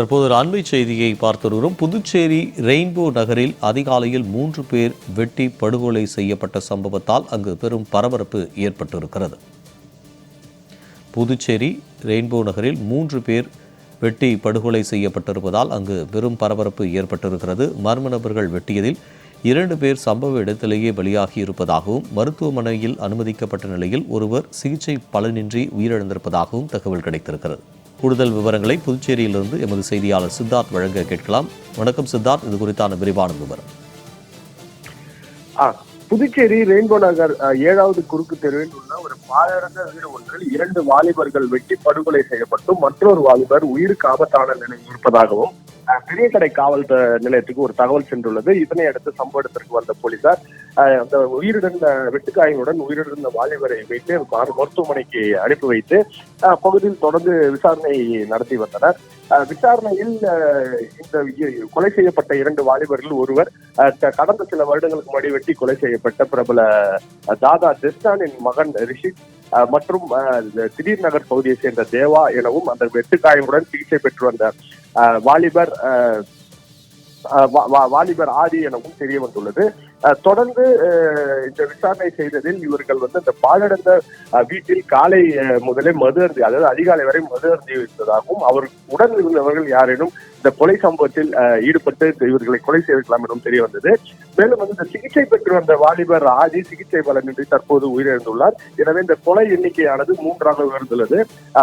தற்போது ஒரு அண்மை செய்தியை பார்த்து வருகிறோம் புதுச்சேரி ரெயின்போ நகரில் அதிகாலையில் மூன்று பேர் வெட்டி படுகொலை செய்யப்பட்ட சம்பவத்தால் அங்கு பெரும் பரபரப்பு ஏற்பட்டிருக்கிறது. புதுச்சேரி ரெயின்போ நகரில் மூன்று பேர் வெட்டி படுகொலை செய்யப்பட்டிருப்பதால் அங்கு பெரும் பரபரப்பு ஏற்பட்டிருக்கிறது. மர்ம நபர்கள் வெட்டியதில் இரண்டு பேர் சம்பவ இடத்திலேயே பலியாகி இருப்பதாகவும் மருத்துவமனையில் அனுமதிக்கப்பட்ட நிலையில் ஒருவர் சிகிச்சை பலனின்றி உயிரிழந்திருப்பதாகவும் தகவல் கிடைத்திருக்கிறது. கூடுதல் விவரங்களை புதுச்சேரியிலிருந்து எமது செய்தியாளர் சித்தார்த் வழங்க கேட்கலாம். வணக்கம் சித்தார்த் இது குறித்தான விரிவான விவரம். புதுச்சேரி ரெயின்போ நகர் ஏழாவது குறுக்கு தெருவில் உள்ள ஒரு பாழடைந்த வீடு ஒன்றில் இரண்டு வாலிபர்கள் வெட்டி படுகொலை செய்யப்பட்டும் மற்றொரு வாலிபர் உயிருக்கு ஆபத்தான நிலையில் இருப்பதாகவும் அ, பெரிய கடை காவல் நிலையத்துக்கு ஒரு தகவல் சென்றுள்ளது. இதனை அடுத்து சம்பவ இடத்திற்கு வந்த போலீசார் அந்த உயிரிழந்த வெட்டுக்காயங்களுடன் உயிரிழந்த வாலிபரை வைத்து மருத்துவமனைக்கு அனுப்பி வைத்து பகுதியில் தொடர்ந்து விசாரணை நடத்தி வந்தனர். விசாரணையில் இந்த கொலை செய்யப்பட்ட இரண்டு வாலிபர்கள் ஒருவர் கடந்த சில வருடங்களுக்கு முன்னாடி வெட்டி கொலை செய்யப்பட்ட பிரபல தாதா ஜெஸ்டானின் மகன் ரிஷித் மற்றும் திடீர் நகர் பகுதியை சேர்ந்த தேவா எனவும் அந்த வெட்டுக்காயமுடன் சிகிச்சை பெற்று வந்த வாலிபர் அஹ், வாலிபர் ஆதி எனவும் தெரிய வந்துள்ளது தொடர்ந்து இந்த விசாரணை செய்ததில் இவர்கள் வந்து இந்த பாழடைந்த வீட்டில் காலை முதலே மது அருந்தி அதாவது அதிகாலை வரை மது அருந்தி இருந்ததாகவும் அவர் உடன் இருந்தவர்கள் யாரேனும் இந்த கொலை சம்பவத்தில் ஈடுபட்டு இவர்களை கொலை செய்திருக்கலாம் என்றும் தெரிய வந்தது. மேலும் வந்து இந்த சிகிச்சை பெற்று வந்த வாலிபர் ஆதி சிகிச்சை பலனின்றி தற்போது உயிரிழந்துள்ளார். எனவே இந்த கொலை எண்ணிக்கையானது மூன்றாக உயர்ந்துள்ளது.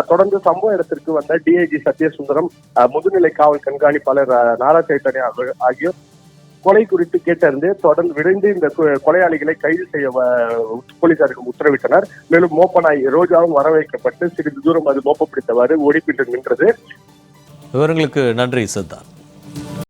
தொடர்ந்து சம்பவ இடத்திற்கு வந்த டிஐஜி சத்யசுந்தரம் அஹ், முதுநிலை காவல் கண்காணிப்பாளர் நாரா சைத்தனி ஆகியோர் ஆகியோர் கொலை குறித்து கேட்டறிந்து தொடர்ந்து விரைந்து இந்த கொ- கொலையாளிகளை கைது செய்ய போலீசாருக்கு உத்தரவிட்டனர். மேலும் மோப்பனாய் ரோஜாவும் வரவேற்கப்பட்டு சிறிது தூரம் அது மோப்ப பிடித்தவாறு ஓடிப்பிட்டு நின்றது. விவரங்களுக்கு நன்றி சித்தார்த்.